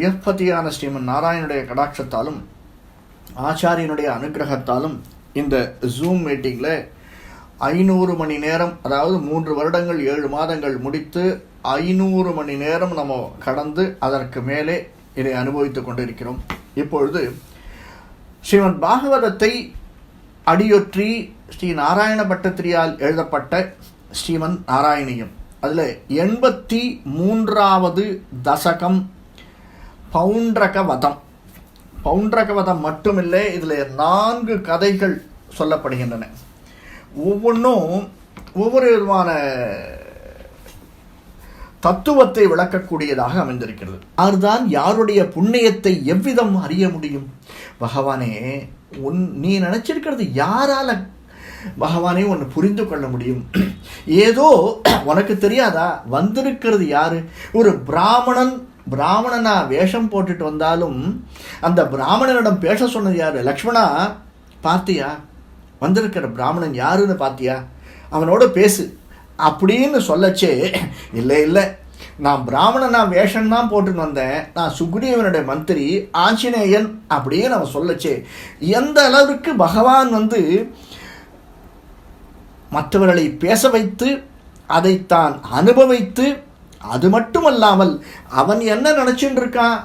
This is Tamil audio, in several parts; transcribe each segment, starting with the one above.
ஸ்ரீயப்பதியான ஸ்ரீமன் நாராயணுடைய கடாட்சத்தாலும் ஆச்சாரியனுடைய அனுகிரகத்தாலும் இந்த ஜூம் மீட்டிங்கில் ஐநூறு மணி நேரம் அதாவது மூன்று வருடங்கள் ஏழு மாதங்கள் முடித்து ஐநூறு மணி நேரம் நம்ம கடந்து அதற்கு மேலே இதை அனுபவித்துக் கொண்டிருக்கிறோம். இப்பொழுது ஸ்ரீமன் பாகவதத்தை அடியொற்றி ஸ்ரீ நாராயண பட்டத்திரியால் எழுதப்பட்ட ஸ்ரீமன் நாராயணியம். அதில் எண்பத்தி மூன்றாவது தசகம் பவுண்டரக வதம் பவுண்டரக வதம் மட்டுமில்லை இதில் நான்கு கதைகள் சொல்லப்படுகின்றன. ஒவ்வொன்றும் ஒவ்வொரு விதமான தத்துவத்தை விளக்கக்கூடியதாக அமைந்திருக்கிறது. அதுதான் யாருடைய புண்ணியத்தை எவ்விதம் அறிய முடியும்? பகவானே உன் நீ நினச்சிருக்கிறது யாரால பகவானே ஒன்று புரிந்து கொள்ள முடியும்? ஏதோ உனக்கு தெரியாதா? வந்திருக்கிறது யாரு? ஒரு பிராமணன் பிராமணனா வேஷம் போட்டுட்டு வந்தாலும் அந்த பிராமணனிடம் பேச சொன்னது யார்? லக்ஷ்மணா பார்த்தியா? வந்திருக்கிற பிராமணன் யாருன்னு பார்த்தியா? அவனோட பேசு. அப்படின்னு சொல்லச்சே. இல்லை இல்லை. நான் பிராமணனா வேஷம் தான் போட்டுன்னு வந்தேன். நான் சுக்ரீவனுடைய மந்திரி ஆஞ்சநேயன் அப்படின்னு அவன் சொல்லச்சே. எந்த அளவுக்கு பகவான் வந்து மற்றவர்களை பேச வைத்து அதைத்தான் அனுபவித்து அது மட்டும் அல்லாமல் அவன் என்ன நினச்சிட்டு இருக்கான்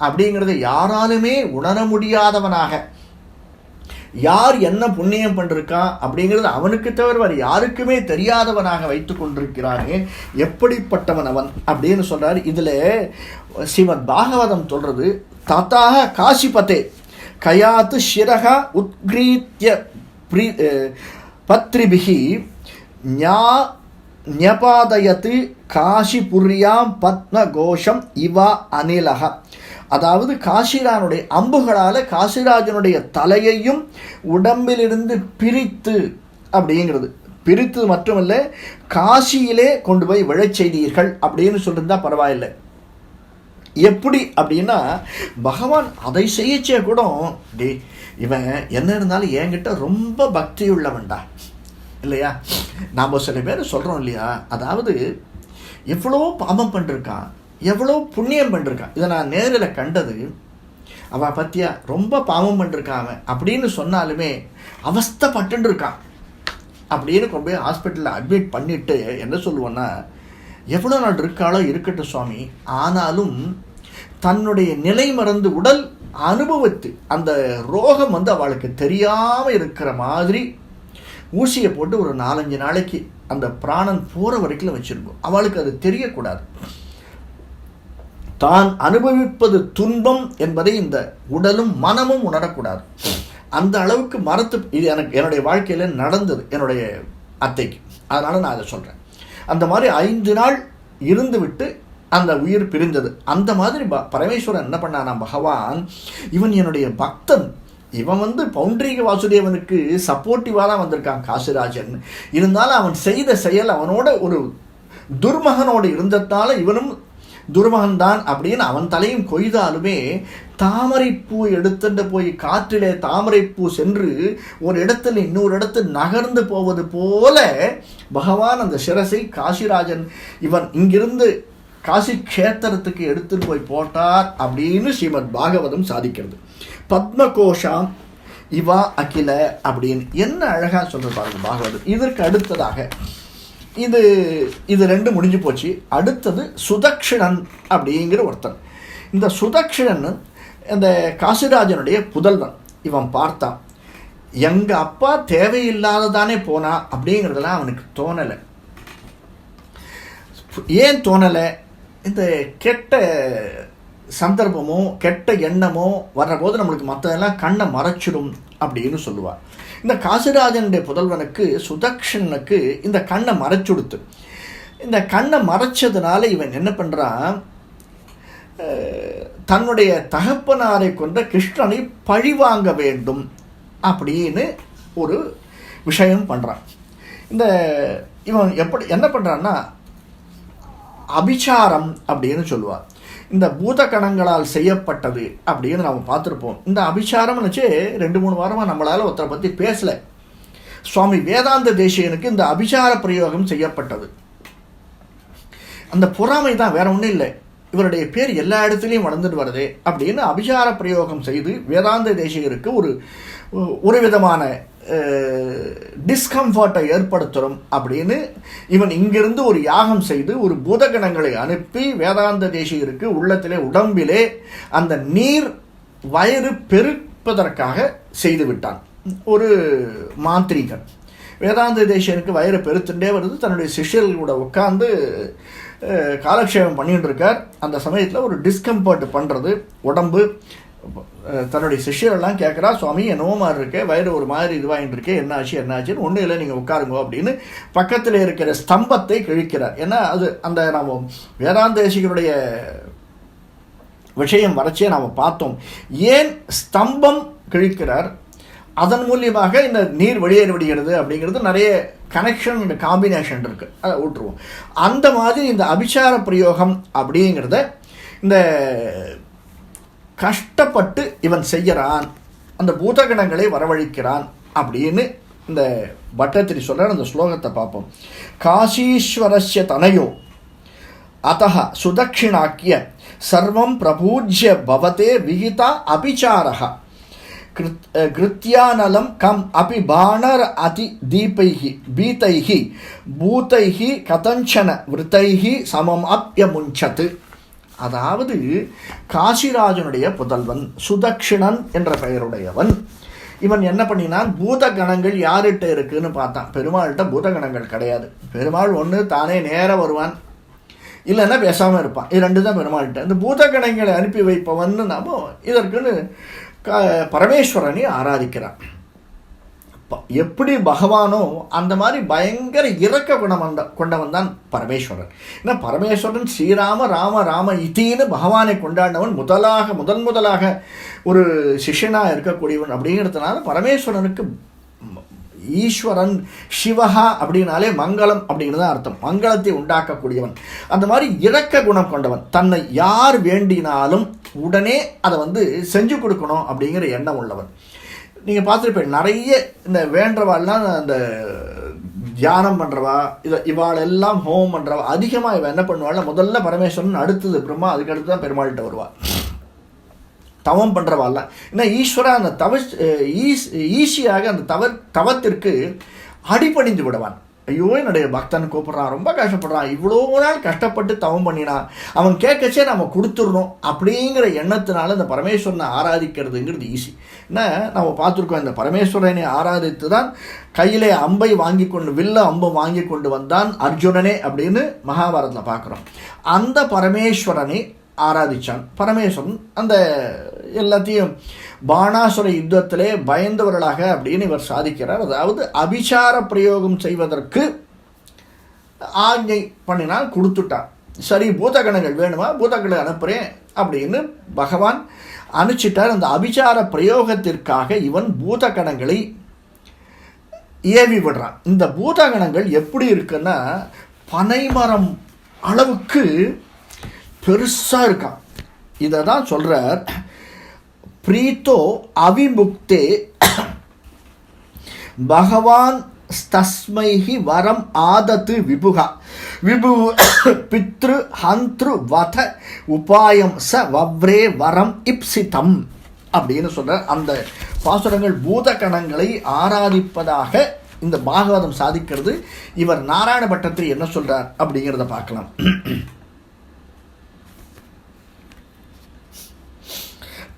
அப்படிங்கிறத யாராலுமே உணர முடியாதவனாக. யார் என்ன புண்ணியம் பண்ணிருக்கான் அப்படிங்கிறது அவனுக்கு தவிர வேறு யாருக்குமே தெரியாதவனாக வைத்து கொண்டிருக்கிறானே. எப்படிப்பட்டவன் அவன் அப்படின்னு சொல்கிறார் இதில் ஸ்ரீமத் பாகவதம் சொல்கிறது தத்தாக காசிபத்தே கயாத்து ஷிரகா உத்கிரீத்திய பத்ரிபிகி ஞா ஞபாதயத்து காசிபுரியாம் பத்ம கோஷம் இவா அனிலக. அதாவது காசிரானுடைய அம்புகளால் காசிராஜனுடைய தலையையும் உடம்பிலிருந்து பிரித்து அப்படிங்கிறது. பிரித்து மட்டுமல்ல காசியிலே கொண்டு போய் விழச் செய்தீர்கள் அப்படின்னு சொல்லியிருந்தா பரவாயில்லை. எப்படி அப்படின்னா பகவான் அதை செய்யச்சே கூட டே இவன் என்ன இருந்தாலும் என்கிட்ட ரொம்ப பக்தி உள்ளவன்டா இல்லையா? நாம் சில பேர் சொல்கிறோம் இல்லையா? அதாவது எவ்வளோ பாவம் பண்ணிருக்கான் எவ்வளோ புண்ணியம் பண்ணிருக்கான். இதை நான் நேரில் கண்டது அவன் பற்றியா ரொம்ப பாவம் பண்ணிருக்கான் அவன். அப்படின்னு சொன்னாலுமே அவஸ்தைப்பட்டு இருக்கான் அப்படின்னு கொண்டு போய் ஹாஸ்பிட்டலில் அட்மிட் பண்ணிவிட்டு என்ன சொல்லுவோன்னா எவ்வளோ நாள் இருக்காளோ இருக்கட்டும் சுவாமி ஆனாலும் தன்னுடைய நிலை மறந்து உடல் அனுபவித்து அந்த ரோகம் வந்து அவளுக்கு தெரியாமல் இருக்கிற மாதிரி ஊசியை போட்டு ஒரு நாலஞ்சு நாளைக்கு அந்த பிராணன் போகிற வரைக்கும் வச்சுருக்கும். அவளுக்கு அது தெரியக்கூடாது. தான் அனுபவிப்பது துன்பம் என்பதை இந்த உடலும் மனமும் உணரக்கூடாது. அந்த அளவுக்கு மரத்து இது எனக்கு என்னுடைய வாழ்க்கையில் நடந்தது என்னுடைய அத்தைக்கு. அதனால் நான் அதை சொல்கிறேன் அந்த மாதிரி ஐந்து நாள் இருந்துவிட்டு அந்த உயிர் பிரிந்தது. அந்த மாதிரி ப பரமேஸ்வரன் என்ன பண்ணானா பகவான் இவன் என்னுடைய பக்தன். இவன் வந்து பவுண்டரிக வாசுதேவனுக்கு சப்போர்ட்டிவாக தான் வந்திருக்கான் காசிராஜன். இருந்தாலும் அவன் செய்த செயல் அவனோட ஒரு துர்மகனோடு இருந்ததால இவனும் துர்மகன் தான் அப்படின்னு அவன் தலையும் கொய்தாலுமே தாமரைப்பூ எடுத்துட்டு போய் காற்றிலே தாமரைப்பூ சென்று ஒரு இடத்துல இன்னொரு இடத்தில் நகர்ந்து போவது போல பகவான் அந்த சிரசை காசிராஜன் இவன் இங்கிருந்து காசி கஷேத்திரத்துக்கு எடுத்துட்டு போய் போட்டார் அப்படின்னு ஸ்ரீமத் பாகவதம் சாதிக்கிறது. பத்மகோஷாம் இவா அகில அப்படின்னு என்ன அழகாக சொல்ற பாருங்க பாகவதம். இதற்கு அடுத்ததாக இது இது ரெண்டு முடிஞ்சு போச்சு. அடுத்தது சுதக்ஷிணன் அப்படிங்கிற ஒருத்தன். இந்த சுதக்ஷிணன் இந்த காசிராஜனுடைய புதல்வன். இவன் பார்த்தான் எங்கள் அப்பா தேவையில்லாததானே போனா? அப்படிங்கிறதெல்லாம் அவனுக்கு தோணலை. ஏன் தோணலை? இந்த கெட்ட சந்தர்ப்பமோ கெட்ட எண்ணமோ வர்றபோது நம்மளுக்கு மற்றதெல்லாம் கண்ணை மறைச்சிடும் அப்படின்னு சொல்லுவார். இந்த காசிராஜனுடைய புதல்வனுக்கு சுதக்ஷனுக்கு இந்த கண்ணை மறைச்சுடுத்து. இந்த கண்ணை மறைச்சதுனால இவன் என்ன பண்ணுறான் தன்னுடைய தகப்பனாரை கொண்ட கிருஷ்ணனை பழிவாங்க வேண்டும் அப்படின்னு ஒரு விஷயம் பண்ணுறான் இந்த இவன் எப்படி என்ன பண்ணுறான்னா அபிச்சாரம் அப்படின்னு சொல்லுவார். இந்த பூத கணங்களால் செய்யப்பட்டது அப்படின்னு நம்ம பார்த்துருப்போம். இந்த அபிச்சாரம் வச்சு ரெண்டு மூணு வாரமாக நம்மளால் ஒருத்தரை பற்றி பேசலை. சுவாமி வேதாந்த தேசியனுக்கு இந்த அபிச்சார பிரயோகம் செய்யப்பட்டது. அந்த பொறாமை தான் வேற ஒன்றும் இல்லை. இவருடைய பேர் எல்லா இடத்துலையும் வளர்ந்துட்டு வருதே அப்படின்னு அபிசார பிரயோகம் செய்து வேதாந்த தேசிகருக்கு ஒரு ஒரு விதமான டிஸ்கம்ஃபர்ட்டை ஏற்படுத்துகிறோம் அப்படின்னு இவன் இங்கிருந்து ஒரு யாகம் செய்து ஒரு பூதகணங்களை அனுப்பி வேதாந்த தேசிகருக்கு உள்ளத்திலே உடம்பிலே அந்த நீர் வயிறு பெருப்பதற்காக செய்து விட்டான். ஒரு மாந்திரிகன். வேதாந்த தேசியனுக்கு வயிறு பெருத்துட்டே வருது. தன்னுடைய சிஷ்யர்களோட உட்காந்து காலக்ஷேபம் பண்ணிகிட்டு இருக்கார். அந்த சமயத்தில் ஒரு டிஸ்கம்ஃபர்ட் பண்ணுறது உடம்பு தன்னுடைய சிஷ்யரெல்லாம் கேட்குறா சுவாமி என்னவோ மாதிரி இருக்கு? வயிறு ஒரு மாதிரி இதுவாகிட்டு இருக்கு என்ன ஆச்சுன்னு ஒன்றும் இல்லை நீங்கள் உட்காருங்க அப்படின்னு பக்கத்தில் இருக்கிற ஸ்தம்பத்தை கிழிக்கிறார். ஏன்னா அது அந்த நாம் வேதாந்தேசிகளுடைய விஷயம் வரைச்சே நாம் பார்த்தோம். ஏன் ஸ்தம்பம் கிழிக்கிறார்? அதன் மூலியமாக இந்த நீர் வெளியேறி விடுகிறது அப்படிங்கிறது நிறைய கனெக்ஷன் அண்ட் காம்பினேஷன் இருக்குது அதை விட்டுருவோம் அந்த மாதிரி இந்த அபிசார பிரயோகம் அப்படிங்கிறத இந்த கஷ்டப்பட்டு இவன் செய்கிறான் அந்த பூதகணங்களை வரவழைக்கிறான் அப்படின்னு இந்த பட்டத்திரி சொல்கிற அந்த ஸ்லோகத்தை பார்ப்போம். காசீஸ்வரஸ்ய தனையோ அத்த சுதட்சிணாக்கிய சர்வம் பிரபூஜ்ய பவதே விகிதா அபிச்சாரா கிருத்தியானலம் கம் அபி பாணர் அதி தீபைகி பீதைகி பூதைகி கதஞ்சன விருத்தைகி சமம் அப்யமுஞ்சத்து அதாவது காசிராஜனுடைய புதல்வன் சுதக்ஷிணன் என்ற பெயருடையவன். இவன் என்ன பண்ணினான்? பூதகணங்கள் யார்கிட்ட இருக்குன்னு பார்த்தான். பெருமாள்கிட்ட பூதகணங்கள் கிடையாது. பெருமாள் ஒன்று தானே நேராக வருவான். இல்லைன்னா பேசாமல் இருப்பான். இது ரெண்டு தான் பெருமாள்கிட்ட. இந்த பூதகணங்களை அனுப்பி வைப்பவன் நாம இதற்குன்னு க பரமேஸ்வரனை ஆராதிக்கிறான். எப்படி பகவானோ அந்த மாதிரி பயங்கர இறக்க குணம் வந்த கொண்டவன் தான் பரமேஸ்வரன். ஏன்னா பரமேஸ்வரன் ஸ்ரீராம ராம ராம இத்தின்னு பகவானை கொண்டாடினவன் முதலாக முதன் முதலாக ஒரு சிஷ்யனாக இருக்கக்கூடியவன் அப்படிங்கிறதுனால பரமேஸ்வரனுக்கு ஈஸ்வரன் சிவஹா அப்படின்னாலே மங்களம் அப்படிங்கிறது தான் அர்த்தம். மங்களத்தை உண்டாக்கக்கூடியவன். அந்த மாதிரி இரக்க குணம் கொண்டவன். தன்னை யார் வேண்டினாலும் உடனே அதை வந்து செஞ்சு கொடுக்கணும் அப்படிங்கிற எண்ணம் உள்ளவன். நீங்கள் பார்த்துருப்பேன் நிறைய இந்த வேண்டவாள்லாம் அந்த தியானம் பண்ணுறவா இதை இவாள் எல்லாம் ஹோமம் பண்ணுறவா அதிகமாக இவன் என்ன பண்ணுவாள்னா முதல்ல பரமேஸ்வரன் அடுத்தது பிரம்மா அதுக்கு அடுத்து தான் பெருமாள்கிட்ட வருவாள் தவம் பண்ணுறவாள்லாம் ஏன்னா ஈஸ்வரா அந்த தவ ஈஸ் ஈஸியாக அந்த தவ தவத்திற்கு அடிபணிந்து விடுவான். ஐயோ என்னுடைய பக்தன் கூப்பிட்றான் ரொம்ப கஷ்டப்படுறான் இவ்வளோ நாள் கஷ்டப்பட்டு தவம் பண்ணினான் அவன் கேட்கச்சே நம்ம கொடுத்துடணும் அப்படிங்கிற எண்ணத்தினால இந்த பரமேஸ்வரனை ஆராதிக்கிறதுங்கிறது ஈஸி என்ன நம்ம பார்த்துருக்கோம் இந்த பரமேஸ்வரனை ஆராதித்து தான் கையிலே அம்பை வாங்கி கொண்டு வில்ல அம்பை வாங்கி கொண்டு வந்தான் அர்ஜுனனே அப்படின்னு மகாபாரதத்தில் பார்க்குறோம். அந்த பரமேஸ்வரனை ஆராதிச்சான். பரமேஸ்வரன் அந்த எல்லாத்தையும் பாணாசுர யுத்தத்திலே பயந்தவர்களாக அப்படின்னு இவர் சாதிக்கிறார். அதாவது அபிசார பிரயோகம் செய்வதற்கு ஆజ్ఞை பண்ணினால் கொடுத்துட்டான். சரி பூதகணங்கள் வேணுமா? பூதகணங்களை அனுப்புகிறேன் அப்படின்னு பகவான் அனுப்பிச்சிட்டார் அந்த அபிசார பிரயோகத்திற்காக இவன் பூதகணங்களை ஏவி விடுறான். இந்த பூதகணங்கள் எப்படி இருக்குன்னா பனைமரம் அளவுக்கு பெருசாக இருக்கான். இதை தான் சொல்கிறார் பிரீத்தோ அவிமுக்தே பகவான் தஸ்மைஹி வரம் ஆதத்து விபுகா விபு பித்ரு ஹந்த்ரு வத உபாயம் ச வவ்ரே வரம் இப்சிதம் அப்படின்னு சொல்கிற அந்த பாசுரங்கள் பூதகணங்களை ஆராதிப்பதாக இந்த பாகவதம் சாதிக்கிறது. இவர் நாராயண பட்டத்தில் என்ன சொல்கிறார் அப்படிங்கிறத பார்க்கலாம்.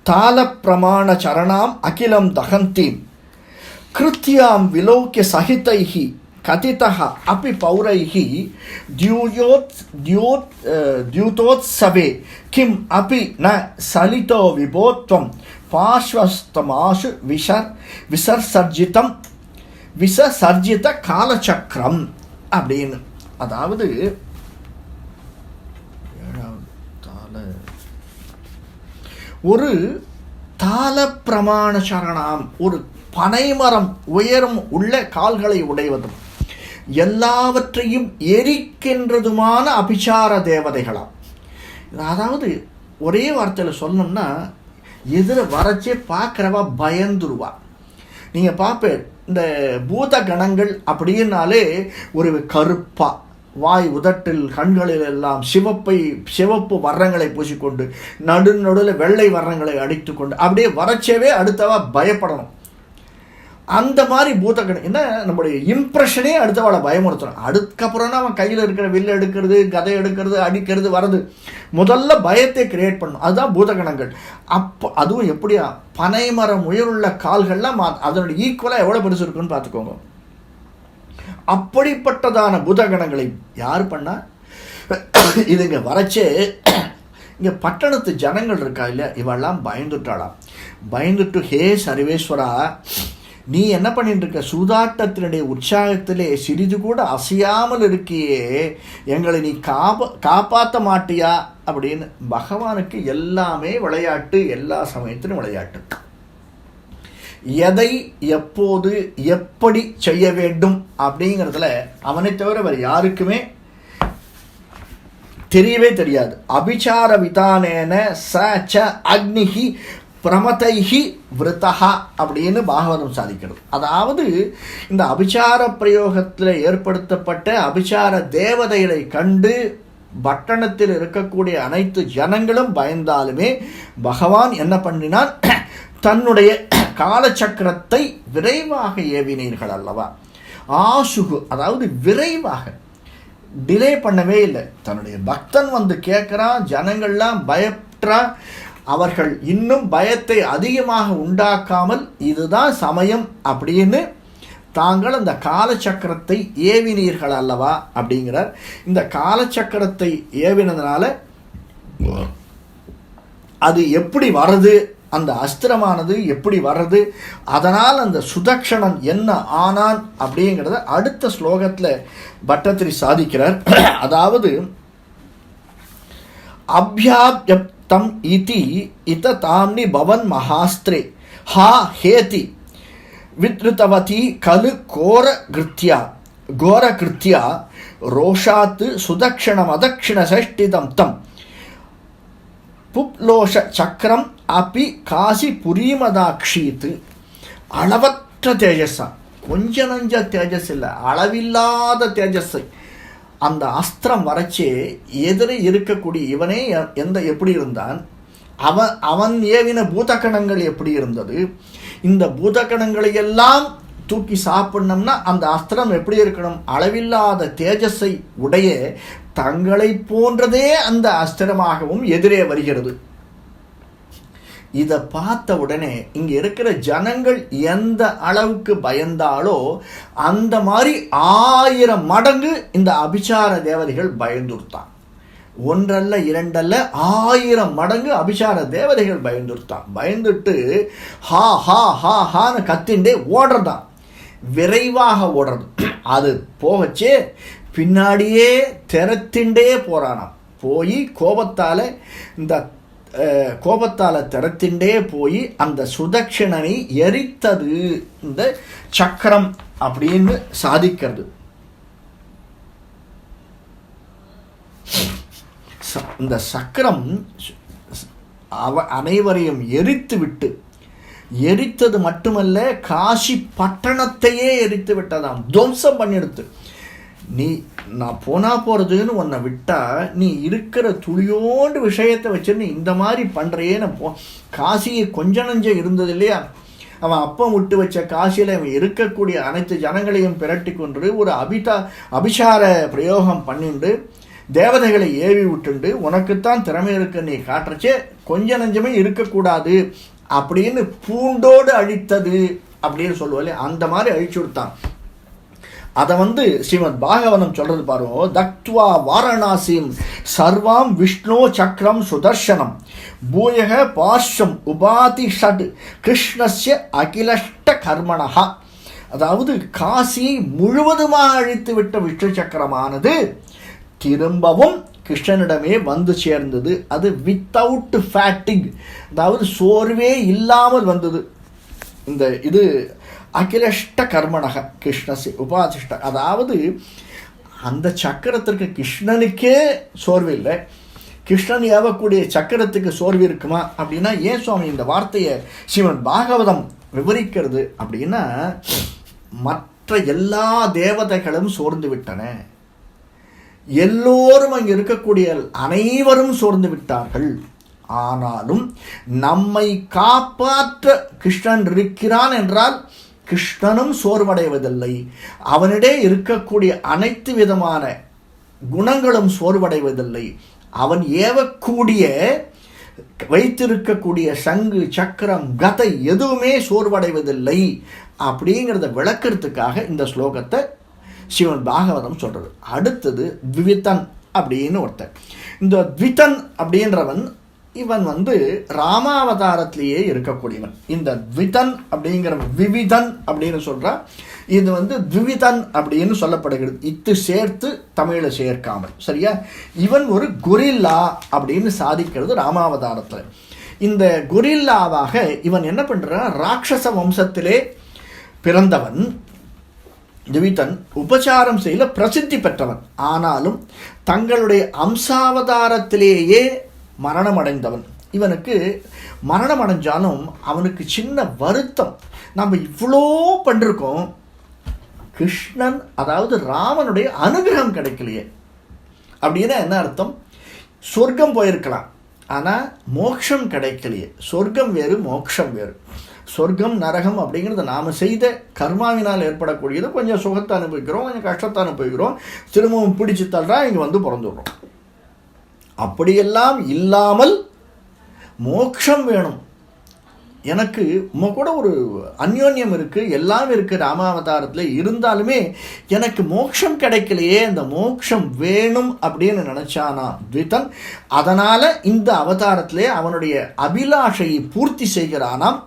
தாளப்பிரமாண சரணாம் அகிலம் தகந்தீம். கிருத்தியாம் விலோக்கிய சகிதைகி கதிதக அப்பி பௌரைகி தியூயோத் தியோத் தியூதோத்சவே கிம் அப்பி ந சலிதோ விபோத்வம் பாஸ்வஸ்தமாசு விஷர் விசர்சர்ஜிதம் விசசர்ஜித காலச்சக்கரம் அப்படின்னு. அதாவது ஒரு தாள பிரமாண சரணாம் ஒரு பனைமரம் உயரம் உள்ள கால்களை உடையவதும் எல்லாவற்றையும் எரிக்கின்றதுமான அபிச்சார தேவதைகளாம். அதாவது ஒரே வார்த்தையில் சொல்லணும்னா எதிர வரச்சே பார்க்குறவா பயந்துருவா. நீங்கள் பார்ப்பேன் இந்த பூத கணங்கள் அப்படின்னாலே ஒரு கருப்பாக வாய் உதட்டில் கண்களில் எல்லாம் சிவப்பை சிவப்பு வர்ணங்களை பூசிக்கொண்டு நடு நடுவில் வெள்ளை வர்ணங்களை அடித்துக்கொண்டு அப்படியே வரச்சேவே அடுத்தவா பயப்படணும். அந்த மாதிரி பூதகணம் என்ன நம்முடைய இம்ப்ரெஷனே அடுத்தவளை பயமுறுத்தணும். அதுக்கப்புறம் அவன் கையில் இருக்கிற வில்லு எடுக்கிறது கதை எடுக்கிறது அடிக்கிறது வர்றது. முதல்ல பயத்தை கிரியேட் பண்ணும் அதுதான் பூதகணங்கள். அப்போ அதுவும் எப்படியா? பனைமரம் உயருள்ள கால்கள்லாம் மா- அதனுடைய ஈக்குவலாக எவ்வளோ பெருசு இருக்குன்னு பார்த்துக்கோங்க. அப்படிப்பட்டதான புதகணங்களை யார் பண்ணா? இது இங்கே வரச்சே இங்கே பட்டணத்து ஜனங்கள் இருக்கா இல்லையா? இவெல்லாம் பயந்துட்டாளாம் பயந்துட்டு ஹே சர்வேஸ்வரா நீ என்ன பண்ணிட்டு இருக்க சூதாட்டத்தினுடைய உற்சாகத்திலே சிறிது கூட அசையாமல் இருக்கியே. எங்களை நீ காப்ப காப்பாற்ற மாட்டியா? அப்படின்னு பகவானுக்கு எல்லாமே விளையாட்டு எல்லா சமயத்திலும் விளையாட்டு. எதை எப்போது எப்படி செய்ய வேண்டும் அப்படிங்கிறதுல அவனை தவிர வேறு யாருக்குமே தெரியவே தெரியாது. அபிச்சார விதானேன ச ச அக்னிகி பிரமதைஹி விருத்தஹா அப்படின்னு பாகவதம் சாதிக்கிறது. அதாவது இந்த அபிச்சார பிரயோகத்தில் ஏற்படுத்தப்பட்ட அபிச்சார தேவதைகளை கண்டு பட்டணத்தில் இருக்கக்கூடிய அனைத்து ஜனங்களும் பயந்தாலுமே பகவான் என்ன பண்ணினான் தன்னுடைய காலச்சக்கரத்தை விரைவாக ஏவினீர்கள் அல்லவா? ஆசுகு அதாவது விரைவாக. டிலே பண்ணவே இல்லை. தன்னுடைய பக்தன் வந்து கேட்குறான் ஜனங்கள்லாம் பயப்படுறா அவர்கள் இன்னும் பயத்தை அதிகமாக உண்டாக்காமல் இதுதான் சமயம் அப்படின்னு தாங்கள் அந்த காலச்சக்கரத்தை ஏவினீர்கள் அல்லவா அப்படிங்கிறார். இந்த காலச்சக்கரத்தை ஏவினதுனால அது எப்படி வருது அந்த அஸ்திரமானது எப்படி வர்றது அதனால் அந்த சுதக்ஷணன் என்ன ஆனான் அப்படிங்கிறத அடுத்த ஸ்லோகத்தில் பட்டத்திரி சாதிக்கிறார். அதாவது அபியாப்யப்தம் இதி இத தாம்னி பவன் மகாஸ்திரே ஹா ஹேதி வித்ருதவதி கலு கோர கிருத்தியா கோர கிருத்தியா ரோஷாத்து சுதக்ஷணம் அதக்ஷிண சஷ்டிதம் தம் புப்லோஷ சக்கரம் அப்பி காசி புரீமதாக்ஷீத்து அளவற்ற தேஜஸா கொஞ்ச நஞ்ச தேஜஸ் இல்லை அளவில்லாத தேஜஸை அந்த அஸ்திரம் வரைச்சே எதிரே இருக்கக்கூடிய இவனே எ- எந்த எப்படி இருந்தான் அவன் அவன் ஏவின பூதகணங்கள் எப்படி இருந்தது இந்த பூதகணங்களை எல்லாம் தூக்கி சாப்பிடணும்னா அந்த அஸ்திரம் எப்படி இருக்கணும் அளவில்லாத தேஜஸை உடைய தங்களை போன்றதே அந்த அஸ்திரமாகவும் எதிரே வருகிறது இதை பார்த்த உடனே இங்கே இருக்கிற ஜனங்கள் எந்த அளவுக்கு பயந்தாலோ அந்த மாதிரி ஆயிரம் மடங்கு இந்த அபிச்சார தேவதைகள் பயந்துருத்தான். ஒன்றல்ல இரண்டல்ல ஆயிரம் மடங்கு அபிசார தேவதைகள் பயந்துருத்தான். பயந்துட்டு ஹா ஹா ஹா ஹான்னு கத்திண்டே ஓடுறதான். விரைவாக ஓடுறது. அது போகச்சே பின்னாடியே திறத்திண்டே போகிறானாம் போய் கோபத்தால் இந்த கோபத்தால் திறத்தின்றே போய் அந்த சுதக்ஷணனை எரித்தது இந்த சக்கரம் அப்படின்னு சாதிக்கிறது. ச- இந்த சக்கரம் அவ அனைவரையும் எரித்து விட்டு எரித்தது மட்டுமல்ல காசி பட்டணத்தையே எரித்து விட்டதாம். துவம்சம் பண்ணிடுத்து. நீ நான் போனா போகிறதுன்னு உன்னை விட்டால் நீ இருக்கிற துளியோண்டு விஷயத்தை வச்சுன்னு இந்த மாதிரி பண்றியேன்னு போ. காசியை கொஞ்ச நஞ்சம் இருந்தது இல்லையா? அவன் அப்பம் விட்டு வச்ச காசியில் அவன் இருக்கக்கூடிய அனைத்து ஜனங்களையும் பிரட்டி கொண்டு ஒரு அபிதா அபிஷார பிரயோகம் பண்ணிண்டு தேவதைகளை ஏவி விட்டுண்டு உனக்குத்தான் திறமை இருக்கு நீ காட்டுறச்சே கொஞ்ச நஞ்சமே இருக்கக்கூடாது அப்படின்னு பூண்டோடு அழித்தது அப்படின்னு சொல்லுவாள் அந்த மாதிரி அழிச்சு விட்டான். அதை வந்து ஸ்ரீமத் பாகவனம் சொல்றது பாருங்க தக்த்வா வாரணாசிம் சர்வாம் விஷ்ணு சக்கரம் சுதர்சனம் பூயக பார்ஷம் உபாதி ஷட் கிருஷ்ணஸ்ய அகிலஷ்ட கர்மணஹா. அதாவது காசியை முழுவதுமாக அழித்து விட்ட விஷ்ணு சக்கரமானது திரும்பவும் கிருஷ்ணனிடமே வந்து சேர்ந்தது. அது வித்தவுட் ஃபேட்டிங் அதாவது சோர்வே இல்லாமல் வந்தது. இந்த இது அகிலஷ்ட கர்மணக கிருஷ்ணசி உபாதிஷ்ட. அதாவது அந்த சக்கரத்திற்கு கிருஷ்ணனுக்கே சோர்வு இல்லை. கிருஷ்ணன் ஏவக்கூடிய சக்கரத்துக்கு சோர்வு இருக்குமா அப்படின்னா ஏன் சுவாமி இந்த வார்த்தையை சிவன் பாகவதம் விவரிக்கிறது அப்படின்னா மற்ற எல்லா தேவதைகளும் சோர்ந்து விட்டன. எல்லோரும் அங்கே இருக்கக்கூடிய அனைவரும் சோர்ந்து விட்டார்கள். ஆனாலும் நம்மை காப்பாற்ற கிருஷ்ணன் இருக்கிறான் என்றால் கிருஷ்ணனும் சோர்வடைவதில்லை. அவனிடையே இருக்கக்கூடிய அனைத்து விதமான குணங்களும் சோர்வடைவதில்லை. அவன் ஏவக்கூடிய வைத்திருக்கக்கூடிய சங்கு சக்கரம் கதை எதுவுமே சோர்வடைவதில்லை அப்படிங்கிறத விளக்கிறதுக்காக இந்த ஸ்லோகத்தை சிவன் பாகவதம் சொல்றது. அடுத்தது த்விதன் அப்படின்னு ஒருத்தன். இந்த த்விதன் அப்படின்றவன் இவன் வந்து ராமாவதாரத்திலேயே இருக்கக்கூடியவன். இந்த த்விதன் அப்படிங்கிற விவிதன் அப்படின்னு சொல்கிறா இது வந்து த்விவிதன் அப்படின்னு சொல்லப்படுகிறது. இத்து சேர்த்து தமிழில் சேர்க்காமல். சரியா? இவன் ஒரு குரில்லா அப்படின்னு சாதிக்கிறது ராமாவதாரத்தில். இந்த குரில்லாவாக இவன் என்ன பண்ணுறான் ராட்சச வம்சத்திலே பிறந்தவன். திவிதன் உபச்சாரம் செய்யல பிரசித்தி பெற்றவன். ஆனாலும் தங்களுடைய அம்சாவதாரத்திலேயே மரணம் அடைந்தவன் இவனுக்கு மரணம் அடைஞ்சாலும் அவனுக்கு சின்ன வருத்தம். நம்ம இவ்வளோ பண்ணிருக்கோம் கிருஷ்ணன் அதாவது ராமனுடைய அனுகிரகம் கிடைக்கலையே. அப்படின்னா என்ன அர்த்தம்? சொர்க்கம் போயிருக்கலாம். ஆனால் மோட்சம் கிடைக்கலையே. சொர்க்கம் வேறு மோட்சம் வேறு. சொர்க்கம் நரகம் அப்படிங்கிறது நாம் செய்த கர்மாவினால் ஏற்படக்கூடியது. கொஞ்சம் சுகத்தை அனுபவிக்கிறோம் கொஞ்சம் கஷ்டத்தை அனுபவிக்கிறோம். திரும்பவும் பிடிச்சி தள்ளுறா இங்கே வந்து பிறந்துடுறோம். அப்படியெல்லாம் இல்லாமல் மோட்சம் வேணும். எனக்கு உங்க கூட ஒரு அந்யோன்யம் இருக்குது எல்லாம் இருக்குது ராமாவதாரத்தில். இருந்தாலுமே எனக்கு மோட்சம் கிடைக்கலையே அந்த மோட்சம் வேணும் அப்படின்னு நினச்சானா துவிதன் அதனால் இந்த அவதாரத்திலே அவனுடைய அபிலாஷையை பூர்த்தி செய்கிறானாம்.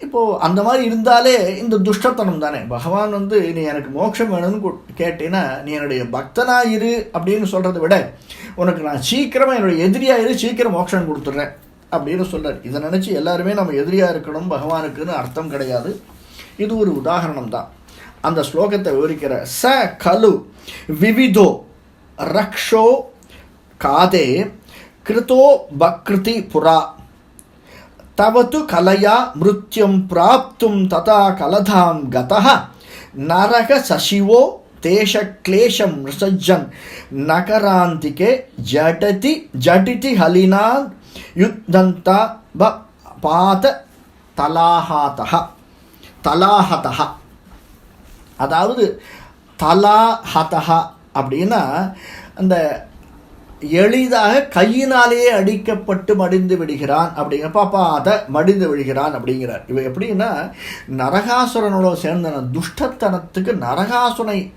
இப்போது அந்த மாதிரி இருந்தாலே இந்த துஷ்டத்தனம் தானே? பகவான் வந்து நீ எனக்கு மோட்சம் வேணும்னு கேட்டீங்கன்னா நீ என்னுடைய பக்தனாக இரு அப்படின்னு சொல்கிறத விட உனக்கு நான் சீக்கிரமாக என்னுடைய எதிரியாக இரு சீக்கிரம் மோட்சம் கொடுத்துட்றேன் அப்படின்னு சொல்கிறார் இதை நினச்சி எல்லாருமே நம்ம எதிரியாக இருக்கணும் பகவானுக்குன்னு அர்த்தம் கிடையாது. இது ஒரு உதாரணம் தான். அந்த ஸ்லோகத்தை விவரிக்கிற ச கலு விவிதோ ரக்ஷோ காதே கிருதோ பக்ருதி புரா தவது கலையா மிருத்யம் பிராப்தும் ததா கலதாம் கதः நரக சசிவோ தேசக்லேஷம் ரிசஜன் நகராந்திகே ஜடதி ஜடிதி ஹலினா யுத்தந்தா ப பாத தலாஹாதः தலாஹதः அதாவது தலாஹதஹ அப்படின்னா அந்த எளிதாக கையினாலேயே அடிக்கப்பட்டு மடிந்து விடுகிறான் அப்படிங்கிற பாப்பா அதை மடிந்து விடுகிறான் அப்படிங்கிறார். இவன் எப்படின்னா நரகாசுரனோட சேர்ந்த துஷ்டத்தனத்துக்கு நரகாசுரை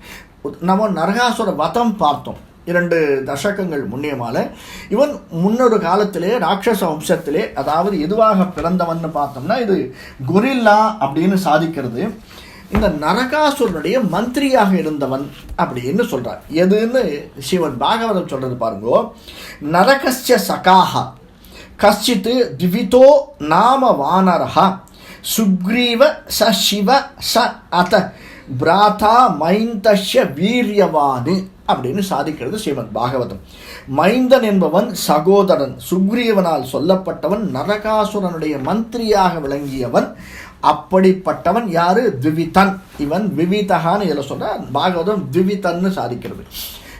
நம்ம நரகாசுர வதம் பார்த்தோம். இரண்டு தசகங்கள் முன்னியமால. இவன் முன்னொரு காலத்திலே ராட்சச வம்சத்திலே அதாவது எதுவாக பிறந்தவன் பார்த்தோம்னா இது குரில்லா அப்படின்னு சாதிக்கிறது. இந்த நரகாசுரனுடைய மந்திரியாக இருந்தவன் அப்படின்னு சொல்கிறார் எதுன்னு சிவன் பாகவதம் சொல்கிறது பாருங்கோ. நரகஸ்ய சகாஹ. கஷ்டித்து திவிதோ நாம வானரஹா. சுக்ரீவ ச சிவ ச அத. பிராதா மைந்தஷ்ய வீரியவானு அப்படின்னு சாதிக்கிறது ஸ்ரீமத் பாகவதம். மைந்தன் என்பவன் சகோதரன். சுக்ரீவனால் சொல்லப்பட்டவன் நரகாசுரனுடைய மந்திரியாக விளங்கியவன் அப்படிப்பட்டவன் யாரு? திவிதன். இவன் விவிதகான்னு இதில் சொன்னால் பாகவதம் திவிதன்னு சாதிக்கிறது.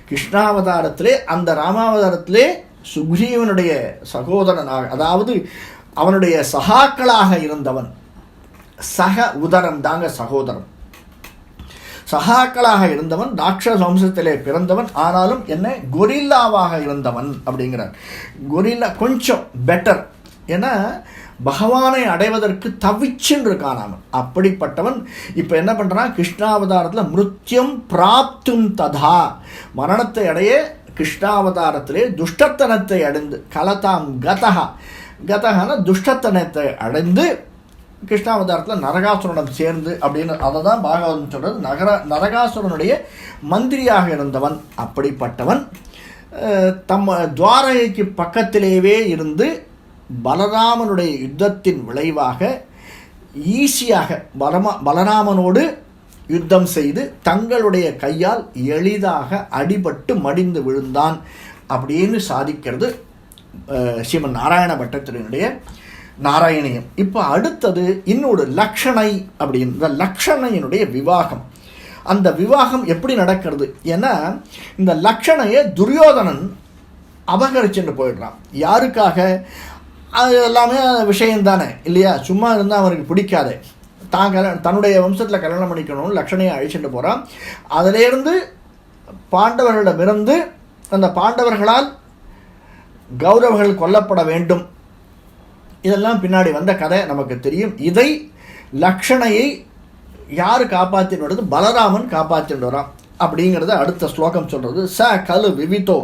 கிருஷ்ணாவதாரத்திலே அந்த ராமாவதாரத்திலே சுக்ரீவனுடைய சகோதரனாக அதாவது அவனுடைய சகாக்களாக இருந்தவன். சக உதரம் தாங்க சகோதரன். சகாக்களாக இருந்தவன் ராட்சச வம்சத்திலே பிறந்தவன் ஆனாலும் என்ன கொரில்லாவாக இருந்தவன் அப்படிங்கிறார். கொரில்லா கொஞ்சம் பெட்டர் ஏன்னா பகவானை அடைவதற்கு தவிச்சென்று காணாமல். அப்படிப்பட்டவன் இப்போ என்ன பண்ணுறான் கிருஷ்ணாவதாரத்தில் மிருத்தியம் பிராப்தும் ததா. மரணத்தை அடைய கிருஷ்ணாவதாரத்திலே துஷ்டத்தனத்தை அடைந்து கலதாம் கதகா கதகான துஷ்டத்தனத்தை அடைந்து கிருஷ்ணாவதாரத்தில் நரகாசுரனுடன் சேர்ந்து அப்படின்னு அதை தான் பாகவதம் சொல்கிறது நகர நரகாசுரனுடைய மந்திரியாக இருந்தவன் அப்படிப்பட்டவன் தம் துவாரகைக்கு பக்கத்திலேயே இருந்து பலராமனுடைய யுத்தத்தின் விளைவாக ஈஸியாக பலமா பலராமனோடு யுத்தம் செய்து தங்களுடைய கையால் எளிதாக அடிபட்டு மடிந்து விழுந்தான் அப்படின்னு சாதிக்கிறது ஸ்ரீமன் நாராயண பட்டத்தினுடைய நாராயணியம். இப்போ அடுத்தது இன்னொரு லக்ஷணை அப்படின்ற லக்ஷணையினுடைய விவாகம். அந்த விவாகம் எப்படி நடக்கிறது? ஏன்னா இந்த லக்ஷணையை துரியோதனன் அபகரிச்சுட்டு போயிடுறான். யாருக்காக? அது எல்லாமே விஷயம் தானே இல்லையா? சும்மா இருந்தால் அவருக்கு பிடிக்காது. தான் கல தன்னுடைய வம்சத்தில் கல்யாணம் பண்ணிக்கணும்னு லக்ஷணையை அழிச்சுட்டு போகிறான் அதிலேருந்து பாண்டவர்களிடமிருந்து அந்த பாண்டவர்களால் கௌரவர்கள் கொல்லப்பட வேண்டும். இதெல்லாம் பின்னாடி வந்த கதை நமக்கு தெரியும். இதை லக்ஷணையை யார் காப்பாற்றின்னு வருது பலராமன் காப்பாற்றின்னு வரான் அப்படிங்கிறத அடுத்த ஸ்லோகம் சொல்கிறது ச கலு விவிதோ.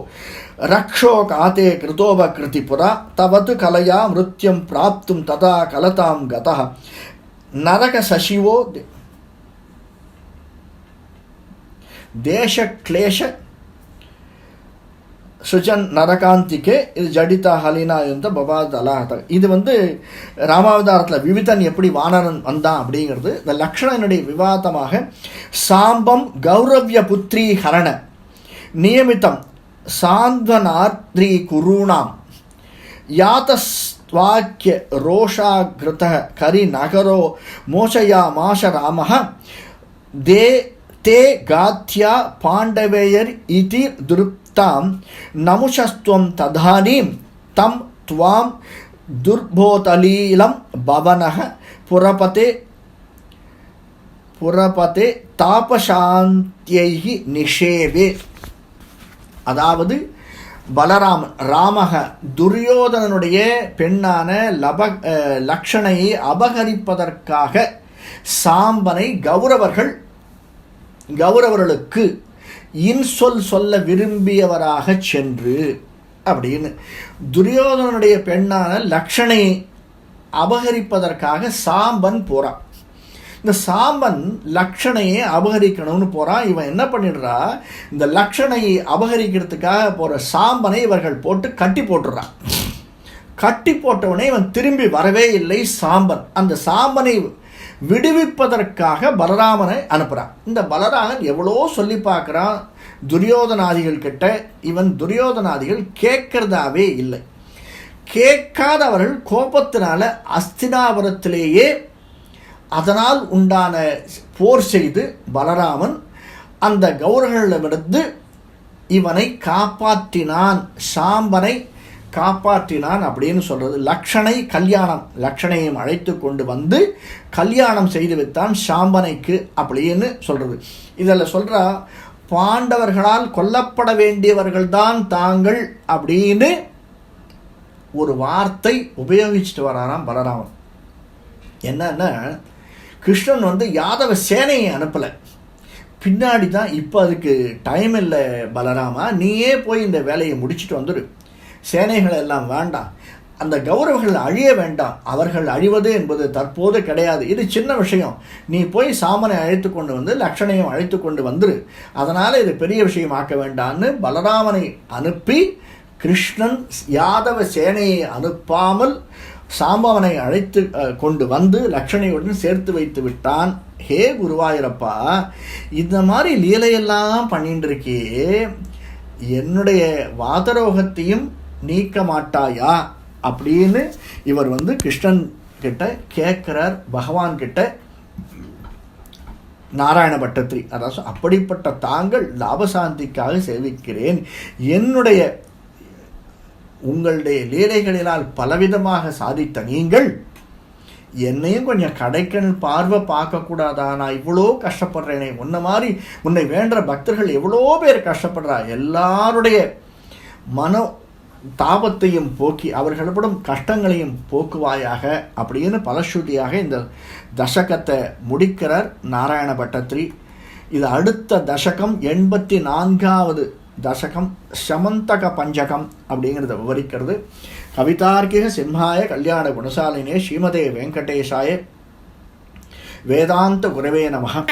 ரக்ஷோ காத்தே கிருதோப கிருதிபுரா தவது கலையா மிருத்தியம் பிராப்தும் ததா கலதாம் கதா. நரக சசிவோ கிளேஷ சுஜன் நரகாந்திக்கே இது ஜடிதா ஹலினா என்ற பபாத் அலாஹத இது வந்து ராமாவதாரத்தில் விவிதன் எப்படி வானரன் வந்தான் அப்படிங்கிறது இந்த லக்ஷணனுடைய விவாதமாக சாம்பம் கௌரவிய புத்ரி ஹரண நியமித்தம் சாந்தனாத்ரி குருணாம் யாத்தஸ்வாக்கிய ரோஷாகிருத கரி நகரோ மோசயா மாஷ ராமः தே தே காத்யா பாண்டவேயர் இதி தாம் நமுஷஸ்துவம் ததானீம் தம் துவாம் துர்போதலீலம் பவனः புரபதே புரபதே தாபசாந்தியை நிஷேவே அதாவது பலராமன் ராமக துரியோதனனுடைய பெண்ணான லப அஹ், லக்ஷணையை அபகரிப்பதற்காக சாம்பனை கௌரவர்கள் கௌரவர்களுக்கு இன்சொல் சொல்ல விரும்பியவராக சென்று அப்படின்னு. துரியோதனனுடைய பெண்ணான லக்ஷணையை அபகரிப்பதற்காக சாம்பன் போகிறான் இந்த சாம்பன் லக்ஷணையை அபகரிக்கணும்னு போகிறான் இவன் என்ன பண்ணிடுறா? இந்த லக்ஷணையை அபகரிக்கிறதுக்காக போகிற சாம்பனை இவர்கள் போட்டு கட்டி போட்டுடுறான். கட்டி போட்டவனே இவன் திரும்பி வரவே இல்லை சாம்பன். அந்த சாம்பனை விடுவிப்பதற்காக பலராமனை அனுப்புகிறான் இந்த பலராமன் எவ்வளோ சொல்லி பார்க்குறான்? துரியோதனாதிகள் கிட்ட இவன் துரியோதனாதிகள் கேட்கறதாவே இல்லை. கேட்காதவர்கள் கோபத்தினால அஸ்தினாபுரத்திலேயே அதனால் உண்டான போர் செய்து பலராமன் அந்த கௌரவர்களிடமிருந்து இவனை காப்பாற்றினான். சாம்பனை காப்பாற்றினான் அப்படின்னு சொல்கிறது லக்ஷனை கல்யாணம் லக்ஷனையும் அழைத்து கொண்டு வந்து கல்யாணம் செய்து வைத்தான் சாம்பனைக்கு அப்படின்னு சொல்கிறது இதில் சொல்கிறா பாண்டவர்களால் கொல்லப்பட வேண்டியவர்கள்தான் தாங்கள் அப்படின்னு ஒரு வார்த்தை உபயோகிச்சுட்டு வராராம் பலராமன். என்னன்னா கிருஷ்ணன் வந்து யாதவ சேனையை அனுப்பலை. பின்னாடி தான் இப்போ அதுக்கு டைம் இல்லை பலராமா நீயே போய் இந்த வேலையை முடிச்சுட்டு வந்துடு சேனைகள் எல்லாம் வேண்டாம். அந்த கௌரவர்கள் அழிய வேண்டாம். அவர்கள் அழிவது என்பது தற்போது கிடையாது. இது சின்ன விஷயம். நீ போய் சாமனை அழைத்து கொண்டு வந்து லக்ஷணையும் அழைத்து கொண்டு வந்துரு. அதனால் இது பெரிய விஷயம் ஆக்க வேண்டான்னு பலராமனை அனுப்பி கிருஷ்ணன் யாதவ சேனையை அனுப்பாமல் சாம்பவனை அழைத்து கொண்டு வந்து லக்ஷணையுடன் சேர்த்து வைத்து விட்டான். ஹே குருவாயிரப்பா இந்த மாதிரி லீலையெல்லாம் பண்ணிட்டு இருக்கே என்னுடைய வாதரோகத்தையும் நீக்க மாட்டாயா அப்படின்னு இவர் வந்து கிருஷ்ணன் கிட்ட கேட்குறார் பகவான் கிட்ட. நாராயண பட்டத்திரி அதாவது அப்படிப்பட்ட தாங்கள் லாபசாந்திக்காக சேவிக்கிறேன். என்னுடைய உங்களுடைய லீலைகளினால் பலவிதமாக சாதித்த நீங்கள் என்னையும் கொஞ்சம் கடைக்கண் பார்வை பார்க்கக்கூடாதா? நான் இவ்வளோ கஷ்டப்படுறேனே உன்ன மாதிரி உன்னை வேண்டுற பக்தர்கள் எவ்வளோ பேர் கஷ்டப்படுறா? எல்லாருடைய மன தாபத்தையும் போக்கி அவர்களிடம் கஷ்டங்களையும் போக்குவாயாக அப்படின்னு பலஸ்ருதியாக இந்த தசகத்தை முடிக்கிறார் நாராயண பட்டத்ரி இது அடுத்த தசகம் எண்பத்தி நான்காவது தசகம் சமந்தக பஞ்சகம் அப்படிங்கிறத விவரிக்கிறது. கவிதார்க்கிக சிம்ஹாய கல்யாண குணசாலினே ஸ்ரீமதே வெங்கடேஷாய. வேதாந்த குரவே நமக